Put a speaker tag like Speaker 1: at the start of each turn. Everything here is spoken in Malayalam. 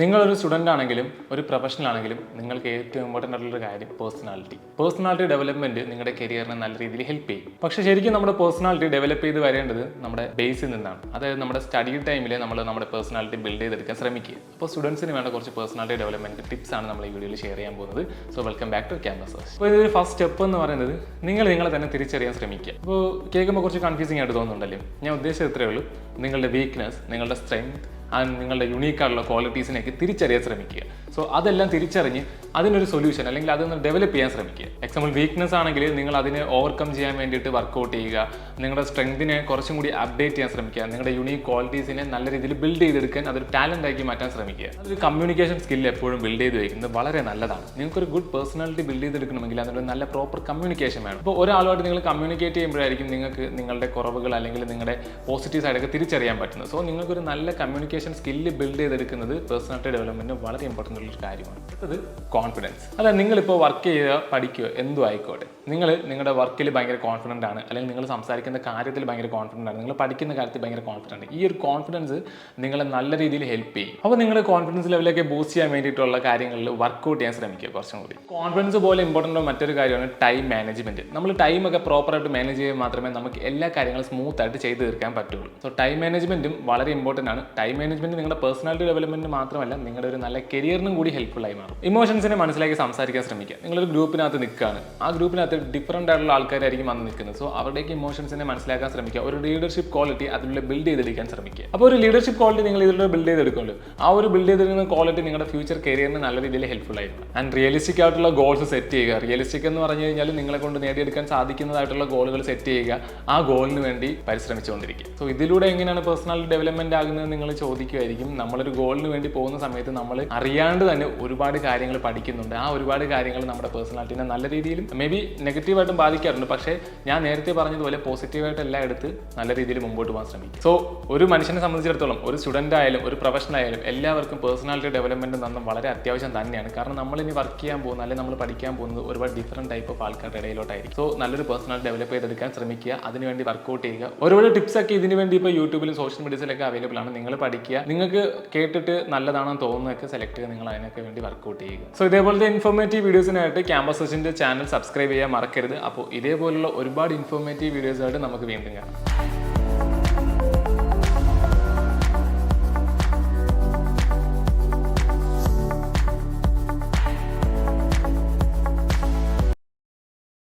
Speaker 1: നിങ്ങളൊരു സ്റ്റുഡന്റ് ആണെങ്കിലും ഒരു പ്രൊഫഷണൽ ആണെങ്കിലും നിങ്ങൾക്ക് ഏറ്റവും ഇമ്പോർട്ടന്റ് ആയിട്ടുള്ള കാര്യം പേഴ്സണാലിറ്റി പേഴ്സണാലിറ്റി ഡെവലപ്മെന്റ് നിങ്ങളുടെ കരിയറിനെ നല്ല രീതിയിൽ ഹെൽപ്പ് ചെയ്യും. പക്ഷേ ശരിക്കും നമ്മുടെ പേഴ്സണാലിറ്റി ഡെവലപ്പ് ചെയ്ത് വരേണ്ടത് നമ്മുടെ ബേസിൽ നിന്നാണ്. അതായത് നമ്മുടെ സ്റ്റഡി ടൈമിൽ നമ്മൾ നമ്മുടെ പേഴ്സണാലിറ്റി ബിൽഡ് ചെയ്തെടുക്കാൻ ശ്രമിക്കുക. അപ്പോൾ സ്റ്റുഡൻസിന് വേണ്ട കുറച്ച് പേഴ്സണാലിറ്റി ഡെവലപ്മെന്റ് ടിപ്സ് ആണ് നമ്മൾ ഈ വീഡിയോയിൽ ഷെയർ ചെയ്യാൻ പോകുന്നത്. So welcome back to campus അപ്പോൾ ഇതൊരു ഫസ്റ്റ് സ്റ്റെപ്പ് എന്ന് പറയുന്നത് നിങ്ങൾ നിങ്ങളെ തന്നെ തിരിച്ചറിയാൻ ശ്രമിക്കുക. അപ്പോൾ കേൾക്കുമ്പോൾ കുറച്ച് കൺഫ്യൂസിംഗ് ആയിട്ട് തോന്നുന്നുണ്ടല്ലേ? ഞാൻ ഉദ്ദേശിച്ചത് ഇത്രയേ ഉള്ളൂ. നിങ്ങളുടെ വീക്ക്നെസ് നിങ്ങളുടെ സ്ട്രെങ്ത് ആൻഡ് നിങ്ങളുടെ യുണീക്കായിട്ടുള്ള ക്വാളിറ്റീസിനെയൊക്കെ തിരിച്ചറിയാൻ ശ്രമിക്കുക. സോ അതെല്ലാം തിരിച്ചറിഞ്ഞ് അതിനൊരു സൊല്യൂഷൻ അല്ലെങ്കിൽ അതൊന്ന് ഡെവലപ്പ് ചെയ്യാൻ ശ്രമിക്കുക. എക്സാമ്പിൾ വീക്ക്നെസ് ആണെങ്കിൽ നിങ്ങൾ അതിനെ ഓവർകം ചെയ്യാൻ വേണ്ടിയിട്ട് വർക്കൗട്ട് ചെയ്യുക. നിങ്ങളുടെ സ്ട്രെങ്തിനെ കുറച്ചും കൂടി അപ്ഡേറ്റ് ചെയ്യാൻ ശ്രമിക്കുക. നിങ്ങളുടെ യുണീക്ക് ക്വാളിറ്റീസിനെ നല്ല രീതിയിൽ ബിൽഡ് ചെയ്തെടുക്കാൻ അതൊരു ടാലന്റ് ആക്കി മാറ്റാൻ ശ്രമിക്കുക. അതൊരു കമ്മ്യൂണിക്കേഷൻ സ്കിൽ എപ്പോഴും ബിൽഡ് ചെയ്ത് വയ്ക്കുന്നത് വളരെ നല്ലതാണ്. നിങ്ങൾക്കൊരു ഗുഡ് പേഴ്സണാലിറ്റി ബിൽഡ് ചെയ്തെടുക്കണമെങ്കിൽ അതിനൊരു നല്ല പ്രോപ്പർ കമ്മ്യൂണിക്കേഷൻ വേണം. അപ്പോൾ ഒരാളുമായിട്ട് നിങ്ങൾ കമ്മ്യൂണിക്കേറ്റ് ചെയ്യുമ്പോഴായിരിക്കും നിങ്ങൾക്ക് നിങ്ങളുടെ കുറവുകൾ അല്ലെങ്കിൽ നിങ്ങളുടെ പോസിറ്റീവ് സൈഡൊക്കെ തിരിച്ചറിയാൻ പറ്റുന്നത്. സോ നിങ്ങൾക്കൊരു നല്ല കമ്മ്യൂണിക്കേഷൻ സ്കില്ല് ബിൽഡ് ചെയ്തെടുക്കുന്നത് പേഴ്സണാലിറ്റി ഡെവലപ്മെന്റിന് വളരെ ഇമ്പോർട്ടന്റ് ഉള്ളൊരു കാര്യമാണ്. അടുത്തത് കോൺഫിഡൻസ് അതായത് നിങ്ങളിപ്പോൾ വർക്ക് ചെയ്യുക പഠിക്കുക എന്തും ആയിക്കോട്ടെ. നിങ്ങൾ നിങ്ങളുടെ വർക്കിൽ ഭയങ്കര കോൺഫിഡന്റ് ആണ്. അല്ലെങ്കിൽ നിങ്ങൾ സംസാരിക്കുന്ന കാര്യത്തിൽ ഭയങ്കര കോൺഫിഡന്റ് ആണ്. നിങ്ങൾ പഠിക്കുന്ന കാര്യത്തിൽ ഭയങ്കര കോൺഫിഡന്റ് ഈ ഒരു കോൺഫിഡൻസ് നിങ്ങളെ നല്ല രീതിയിൽ ഹെൽപ്പ് ചെയ്യും. അപ്പോൾ നിങ്ങൾ കോൺഫിഡൻസ് ലെവലൊക്കെ ബൂസ്റ്റ് ചെയ്യാൻ വേണ്ടിയിട്ടുള്ള കാര്യങ്ങളിൽ വർക്കൗട്ട് ചെയ്യാൻ ശ്രമിക്കുക കുറച്ചും കൂടി കോൺഫിഡൻസ് പോലെ ഇമ്പോർട്ടന്റ് മറ്റൊരു കാര്യമാണ് ടൈം മാനേജ്മെന്റ് നമ്മൾ ടൈമൊക്കെ പ്രോപ്പറായിട്ട് മാനേജ് ചെയ്യാൻ മാത്രമേ നമുക്ക് എല്ലാ കാര്യങ്ങളും സ്മൂത്ത് ആയിട്ട് ചെയ്ത് തീർക്കാൻ പറ്റുള്ളൂ. സോ ടൈം മാനേജ്മെന്റും വളരെ ഇമ്പോർട്ടന്റ് ആണ്. ടൈം മാനേജ്മെന്റ് നിങ്ങളുടെ പേഴ്സണാലിറ്റി ഡെവലപ്മെന്റ് മാത്രമല്ല നിങ്ങളുടെ ഒരു നല്ല കരിയറിനും കൂടി ഹെൽപ്ഫുൾ ആയി മാറും. ഇമോഷൻസിനെ മനസ്സിലാക്കി സംസാരിക്കാൻ ശ്രമിക്കുക. നിങ്ങളൊരു ഗ്രൂപ്പിനകത്ത് നിൽക്കുകയാണ്. ആ ഗ്രൂപ്പിനകത്ത് ഡിഫറന്റ് ആയിട്ടുള്ള ആൾക്കാരായിരിക്കും വന്ന് നിൽക്കുന്നത്. സോ അവരുടെയൊക്കെ ഇമോഷൻസിനെ മനസ്സിലാക്കാൻ ശ്രമിക്കുക. ഒരു ലീഡർഷിപ്പ് ക്വാളിറ്റി അതിലൂടെ ബിൽഡ് ചെയ്തെടുക്കാൻ ശ്രമിക്കുക. അപ്പോൾ ഒരു ലീഡർഷിപ്പ് ക്വാളിറ്റി നിങ്ങൾ ഇതിലൂടെ ബിൽഡ് ചെയ്തെടുക്കുമല്ലോ ആ ഒരു ബിൽഡ് ചെയ്തെടുക്കുന്ന ക്വാളിറ്റി നിങ്ങളുടെ ഫ്യൂച്ചർ കരിയറിന് നല്ല രീതിയിൽ ഹെൽപ്ഫുൾ ആയിരിക്കും. ആൻഡ് റിയലിസ്റ്റിക് ആയിട്ടുള്ള ഗോൾസ് സെറ്റ് ചെയ്യുക. റിയലിസ്റ്റിക് എന്ന് പറഞ്ഞു കഴിഞ്ഞാൽ നിങ്ങളെ കൊണ്ട് നേടിയെടുക്കാൻ സാധിക്കുന്നതായിട്ടുള്ള ഗോളുകൾ സെറ്റ് ചെയ്യുക. ആ ഗോളിന് വേണ്ടി പരിശ്രമിച്ചുകൊണ്ടിരിക്കുക. സോ ഇതിലൂടെ എങ്ങനെയാണ് പേഴ്സണാലിറ്റി ഡെവലപ്മെന്റ് ആകുന്നത് നിങ്ങൾ ചോദിക്കുമായിരിക്കും നമ്മളൊരു ഗോളിന് വേണ്ടി പോകുന്ന സമയത്ത് നമ്മൾ അറിയാണ്ട് തന്നെ ഒരുപാട് കാര്യങ്ങൾ പഠിക്കുന്നുണ്ട് ആ ഒരുപാട് കാര്യങ്ങൾ നമ്മുടെ പേഴ്സണാലിറ്റിനെ നല്ല രീതിയിലും മേ ബി നെഗറ്റീവായിട്ടും ബാധിക്കാറുണ്ട്. പക്ഷേ ഞാൻ നേരത്തെ പറഞ്ഞതുപോലെ പോസിറ്റീവായിട്ട് എല്ലാം എടുത്ത് നല്ല രീതിയിൽ മുമ്പോട്ട് പോകാൻ ശ്രമിക്കും. സോ ഒരു മനുഷ്യനെ സംബന്ധിച്ചിടത്തോളം ഒരു സ്റ്റുഡന്റ് ആയാലും ഒരു പ്രൊഫഷണൽ ആയാലും എല്ലാവർക്കും പേഴ്സണാലിറ്റി ഡെവലപ്മെന്റ് നന്നും വളരെ അത്യാവശ്യം തന്നെയാണ്. കാരണം നമ്മൾ ഇനി വർക്ക് ചെയ്യാൻ പോകുന്ന അല്ലെങ്കിൽ നമ്മൾ പഠിക്കാൻ പോകുന്നത് ഒരുപാട് ഡിഫറെന്റ് ടൈപ്പ് ഓഫ് ആൾക്കാരുടെ ഇടയിലോട്ടായിരിക്കും. സോ നല്ലൊരു പേഴ്സണാലിറ്റി ഡെവലപ്പ് ചെയ്തെടുക്കാൻ ശ്രമിക്കുക അതിനുവേണ്ടി വർക്കൗട്ട് ചെയ്യുക. ഒരുപാട് ടിപ്സ് ഒക്കെ ഇതിനു വേണ്ടി ഇപ്പോൾ യൂട്യൂബിലും സോഷ്യൽ മീഡിയസിലൊക്കെ അവൈലബിൾ ആണ്. നിങ്ങൾ പഠിക്കുക. നിങ്ങൾക്ക് കേട്ടിട്ട് നല്ലതാണെന്ന് തോന്നുന്നതൊക്കെ സെലക്ട് ചെയ്യുക. നിങ്ങൾ അതിനൊക്കെ വേണ്ടി വർക്കൗട്ട് ചെയ്യുക. സോ ഇതേപോലത്തെ ഇൻഫോർമേറ്റീവ് വീഡിയോസിനായിട്ട് ക്യാമ്പസ് സെഷന്റെ ചാനൽ സബ്സ്ക്രൈബ് ചെയ്യാൻ മറക്കരുത്. അപ്പോൾ ഇതേപോലുള്ള ഒരുപാട് ഇൻഫോർമേറ്റീവ് വീഡിയോസായിട്ട് നമുക്ക് വീണ്ടും കാണാം.